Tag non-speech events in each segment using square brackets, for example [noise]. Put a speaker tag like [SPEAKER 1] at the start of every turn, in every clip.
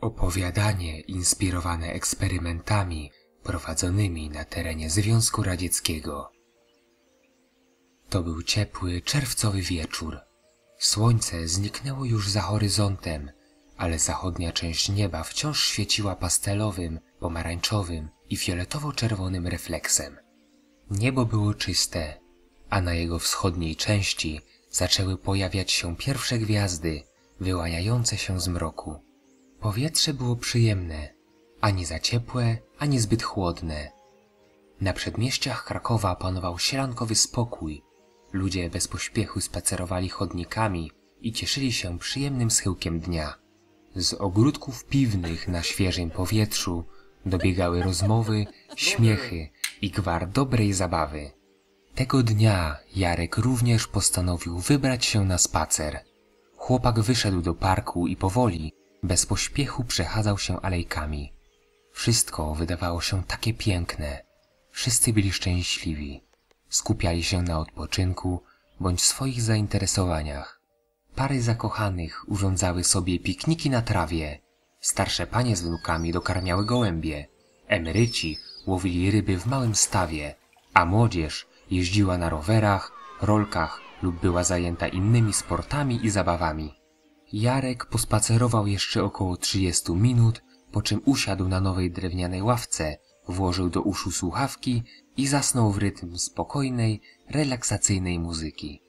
[SPEAKER 1] Opowiadanie inspirowane eksperymentami prowadzonymi na terenie Związku Radzieckiego. To był ciepły, czerwcowy wieczór. Słońce zniknęło już za horyzontem, ale zachodnia część nieba wciąż świeciła pastelowym, pomarańczowym i fioletowo-czerwonym refleksem. Niebo było czyste, a na jego wschodniej części zaczęły pojawiać się pierwsze gwiazdy wyłaniające się z mroku. Powietrze było przyjemne, ani za ciepłe, ani zbyt chłodne. Na przedmieściach Krakowa panował sielankowy spokój. Ludzie bez pośpiechu spacerowali chodnikami i cieszyli się przyjemnym schyłkiem dnia. Z ogródków piwnych na świeżym powietrzu dobiegały rozmowy, śmiechy i gwar dobrej zabawy. Tego dnia Jarek również postanowił wybrać się na spacer. Chłopak wyszedł do parku i powoli, bez pośpiechu przechadzał się alejkami. Wszystko wydawało się takie piękne. Wszyscy byli szczęśliwi. Skupiali się na odpoczynku bądź swoich zainteresowaniach. Pary zakochanych urządzały sobie pikniki na trawie. Starsze panie z wnukami dokarmiały gołębie. Emeryci łowili ryby w małym stawie, a młodzież jeździła na rowerach, rolkach lub była zajęta innymi sportami i zabawami. Jarek pospacerował jeszcze około 30 minut, po czym usiadł na nowej drewnianej ławce, włożył do uszu słuchawki i zasnął w rytm spokojnej, relaksacyjnej muzyki.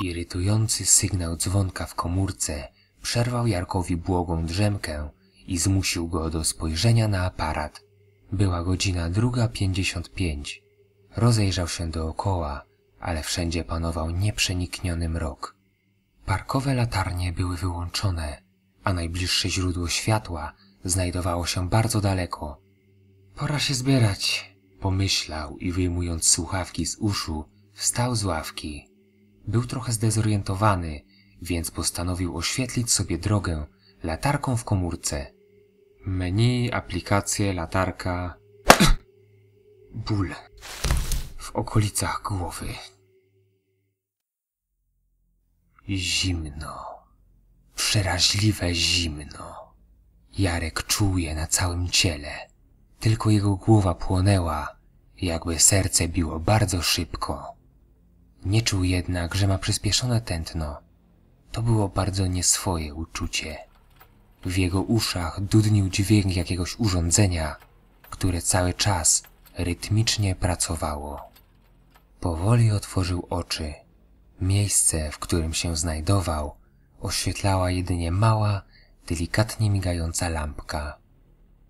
[SPEAKER 1] Irytujący sygnał dzwonka w komórce przerwał Jarkowi błogą drzemkę i zmusił go do spojrzenia na aparat. Była godzina druga pięćdziesiąt pięć. Rozejrzał się dookoła, ale wszędzie panował nieprzenikniony mrok. Parkowe latarnie były wyłączone, a najbliższe źródło światła znajdowało się bardzo daleko. Pora się zbierać, pomyślał i wyjmując słuchawki z uszu, wstał z ławki. Był trochę zdezorientowany, więc postanowił oświetlić sobie drogę latarką w komórce. Menu, aplikacje, latarka. [coughs] Ból w okolicach głowy. Zimno. Przeraźliwe zimno. Jarek czuł je na całym ciele. Tylko jego głowa płonęła, jakby serce biło bardzo szybko. Nie czuł jednak, że ma przyspieszone tętno. To było bardzo nieswoje uczucie. W jego uszach dudnił dźwięk jakiegoś urządzenia, które cały czas rytmicznie pracowało. Powoli otworzył oczy. Miejsce, w którym się znajdował, oświetlała jedynie mała, delikatnie migająca lampka.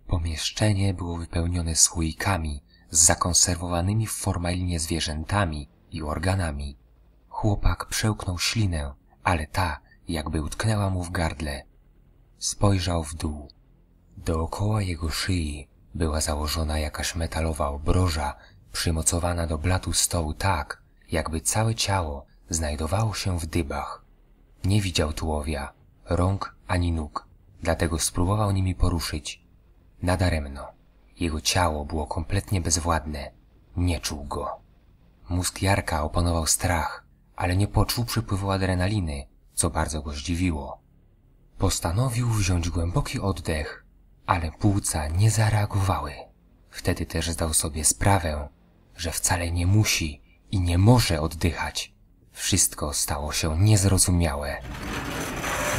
[SPEAKER 1] Pomieszczenie było wypełnione słoikami z zakonserwowanymi w formalinie zwierzętami i organami. Chłopak przełknął ślinę, ale ta jakby utknęła mu w gardle. Spojrzał w dół. Dookoła jego szyi była założona jakaś metalowa obroża przymocowana do blatu stołu tak, jakby całe ciało znajdowało się w dybach. Nie widział tułowia, rąk ani nóg, dlatego spróbował nimi poruszyć. Nadaremno. Jego ciało było kompletnie bezwładne. Nie czuł go. Mózg Jarka opanował strach, ale nie poczuł przypływu adrenaliny, co bardzo go zdziwiło. Postanowił wziąć głęboki oddech, ale płuca nie zareagowały. Wtedy też zdał sobie sprawę, że wcale nie musi i nie może oddychać. Wszystko stało się niezrozumiałe.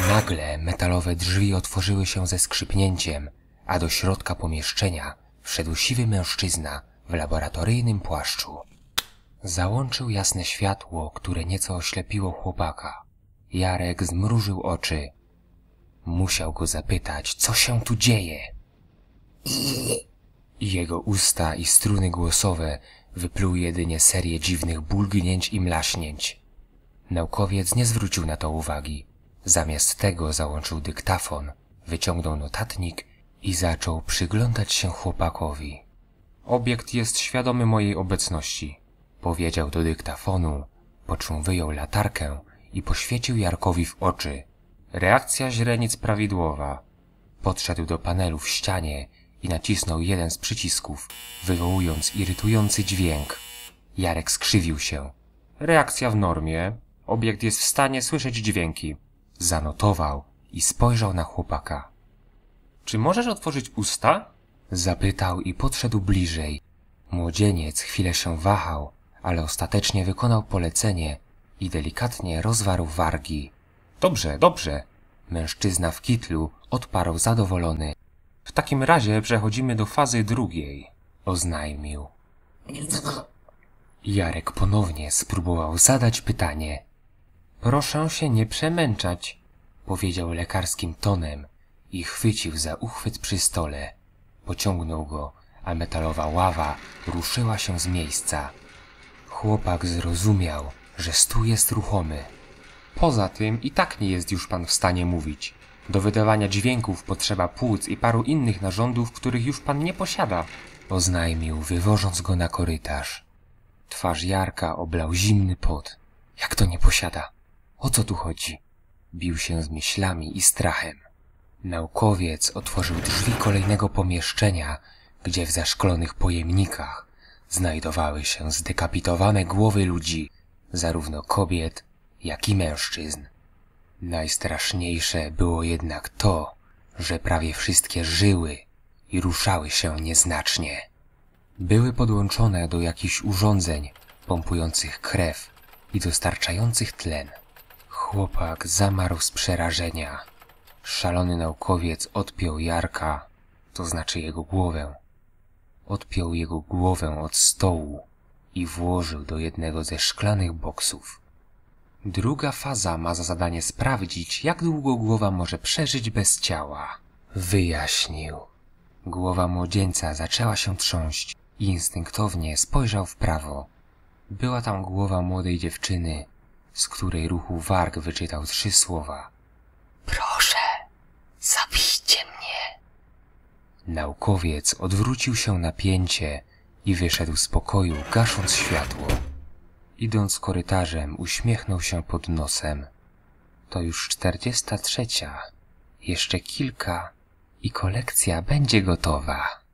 [SPEAKER 1] Nagle metalowe drzwi otworzyły się ze skrzypnięciem, a do środka pomieszczenia wszedł siwy mężczyzna w laboratoryjnym płaszczu. Załączył jasne światło, które nieco oślepiło chłopaka. Jarek zmrużył oczy. Musiał go zapytać, co się tu dzieje. Jego usta i struny głosowe wypluł jedynie serię dziwnych bulgnięć i mlaśnięć. Naukowiec nie zwrócił na to uwagi. Zamiast tego załączył dyktafon, wyciągnął notatnik i zaczął przyglądać się chłopakowi. Obiekt jest świadomy mojej obecności, powiedział do dyktafonu, po czym wyjął latarkę i poświecił Jarkowi w oczy. Reakcja źrenic prawidłowa. Podszedł do panelu w ścianie i nacisnął jeden z przycisków, wywołując irytujący dźwięk. Jarek skrzywił się. Reakcja w normie. Obiekt jest w stanie słyszeć dźwięki. Zanotował i spojrzał na chłopaka. Czy możesz otworzyć usta? Zapytał i podszedł bliżej. Młodzieniec chwilę się wahał, ale ostatecznie wykonał polecenie i delikatnie rozwarł wargi. Dobrze, dobrze. Mężczyzna w kitlu odparł zadowolony. W takim razie przechodzimy do fazy drugiej, oznajmił. Jarek ponownie spróbował zadać pytanie. Proszę się nie przemęczać, powiedział lekarskim tonem i chwycił za uchwyt przy stole. Pociągnął go, a metalowa ława ruszyła się z miejsca. Chłopak zrozumiał, że stół jest ruchomy. Poza tym i tak nie jest już pan w stanie mówić. Do wydawania dźwięków potrzeba płuc i paru innych narządów, których już pan nie posiada, oznajmił, wywożąc go na korytarz. Twarz Jarka oblał zimny pot. Jak to nie posiada? O co tu chodzi? Bił się z myślami i strachem. Naukowiec otworzył drzwi kolejnego pomieszczenia, gdzie w zaszklonych pojemnikach znajdowały się zdekapitowane głowy ludzi, zarówno kobiet, jak i mężczyzn. Najstraszniejsze było jednak to, że prawie wszystkie żyły i ruszały się nieznacznie. Były podłączone do jakichś urządzeń pompujących krew i dostarczających tlen. Chłopak zamarł z przerażenia. Szalony naukowiec odpiął Jarka, to znaczy jego głowę. Odpiął jego głowę od stołu i włożył do jednego ze szklanych boksów. Druga faza ma za zadanie sprawdzić, jak długo głowa może przeżyć bez ciała. Wyjaśnił. Głowa młodzieńca zaczęła się trząść i instynktownie spojrzał w prawo. Była tam głowa młodej dziewczyny, z której ruchu warg wyczytał trzy słowa. Proszę, zabijcie mnie. Naukowiec odwrócił się na pięcie i wyszedł z pokoju, gasząc światło. Idąc korytarzem, uśmiechnął się pod nosem. To już czterdziesta trzecia. Jeszcze kilka i kolekcja będzie gotowa.